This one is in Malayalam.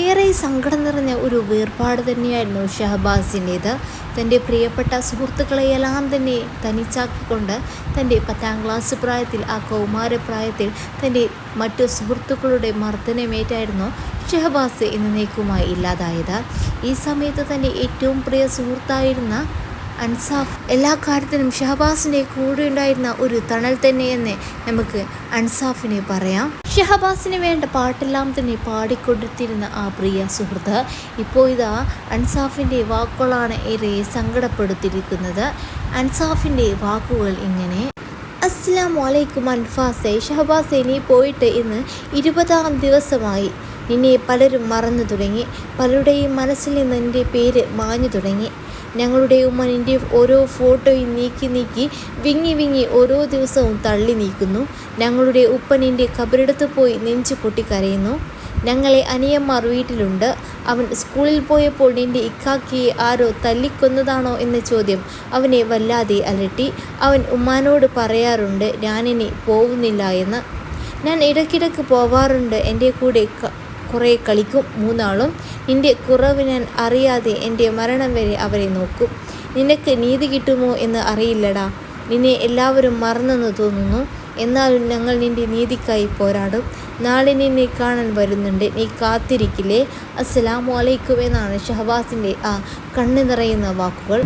ഏറെ സങ്കടം നിറഞ്ഞ ഒരു വേർപാട് തന്നെയായിരുന്നു ഷഹബാസിന്റേത്. തന്റെ പ്രിയപ്പെട്ട സുഹൃത്തുക്കളെയെല്ലാം തന്നെ തനിച്ചാക്കിക്കൊണ്ട് തന്റെ പത്താം ക്ലാസ് പ്രായത്തിൽ ആ കൗമാരപ്രായത്തിൽ തന്റെ മറ്റു സുഹൃത്തുക്കളുടെ മർദ്ദനമേറ്റായിരുന്നു ഷഹബാസ് എന്നേക്കുമായി ഇല്ലാതായത്. ഈ സമയത്ത് തന്നെ ഏറ്റവും പ്രിയ സുഹൃത്തായിരുന്ന അൻസാഫ് എല്ലാ കാര്യത്തിനും ഷഹബാസിന്റെ കൂടെ ഉണ്ടായിരുന്ന ഒരു തണൽ തന്നെയെന്ന് നമുക്ക് അൻസാഫിനെ പറയാം. ഷഹബാസിന് വേണ്ട പാട്ടെല്ലാം തന്നെ പാടിക്കൊടുത്തിരുന്ന ആ പ്രിയ സുഹൃത്ത് ഇപ്പോൾ ഇതാ അൻസാഫിന്റെ വാക്കുകളാണ് ഏറെ സങ്കടപ്പെടുത്തിയിരിക്കുന്നത്. അൻസാഫിന്റെ വാക്കുകൾ ഇങ്ങനെ അസ്സാം വലൈക്കും അൻഫാസെ ഷഹബാസെ നീ പോയിട്ട് ഇന്ന് ഇരുപതാം ദിവസമായി നിന്നെ പലരും മറന്നു തുടങ്ങി. പലരുടെയും മനസ്സിൽ നിന്ന് എന്റെ പേര് മാഞ്ഞു തുടങ്ങി. ഞങ്ങളുടെ ഉമ്മ നിന്റെ ഓരോ ഫോട്ടോയും നീക്കി നീക്കി വിങ്ങി വിങ്ങി ഓരോ ദിവസവും തള്ളി നീക്കുന്നു. ഞങ്ങളുടെ ഉപ്പൻ എന്റെ കബറിടത്ത് പോയി നെഞ്ചു പൊട്ടിക്കരയുന്നു. ഞങ്ങളെ അനിയന്മാർ വീട്ടിലുണ്ട്. അവൻ സ്കൂളിൽ പോയപ്പോൾ എന്റെ ഇക്കാക്കിയെ ആരോ തല്ലിക്കൊന്നതാണോ എന്ന ചോദ്യം അവനെ വല്ലാതെ അലട്ടി. അവൻ ഉമ്മാനോട് പറയാറുണ്ട് ഞാനിനി പോകുന്നില്ല എന്ന്. ഞാൻ ഇടയ്ക്കിടയ്ക്ക് പോവാറുണ്ട്. എന്റെ കൂടെ കുറേ കളിക്കും. മൂന്നാളും നിന്റെ കുറവ് ഞാൻ അറിയാതെ എന്റെ മരണം വരെ അവരെ നോക്കും. നിനക്ക് നീതി കിട്ടുമോ എന്ന് അറിയില്ലടാ. നിന്നെ എല്ലാവരും മറന്നെന്ന് തോന്നുന്നു. എന്നാലും ഞങ്ങൾ നിന്റെ നീതിക്കായി പോരാടും. നാളെ നിന്നെ കാണാൻ വരുന്നുണ്ട്. നീ കാത്തിരിക്കില്ലേ? അസ്സലാമു അലൈക്കും എന്നാണ് ഷഹബാസിന്റെ ആ കണ്ണു നിറയുന്ന വാക്കുകൾ.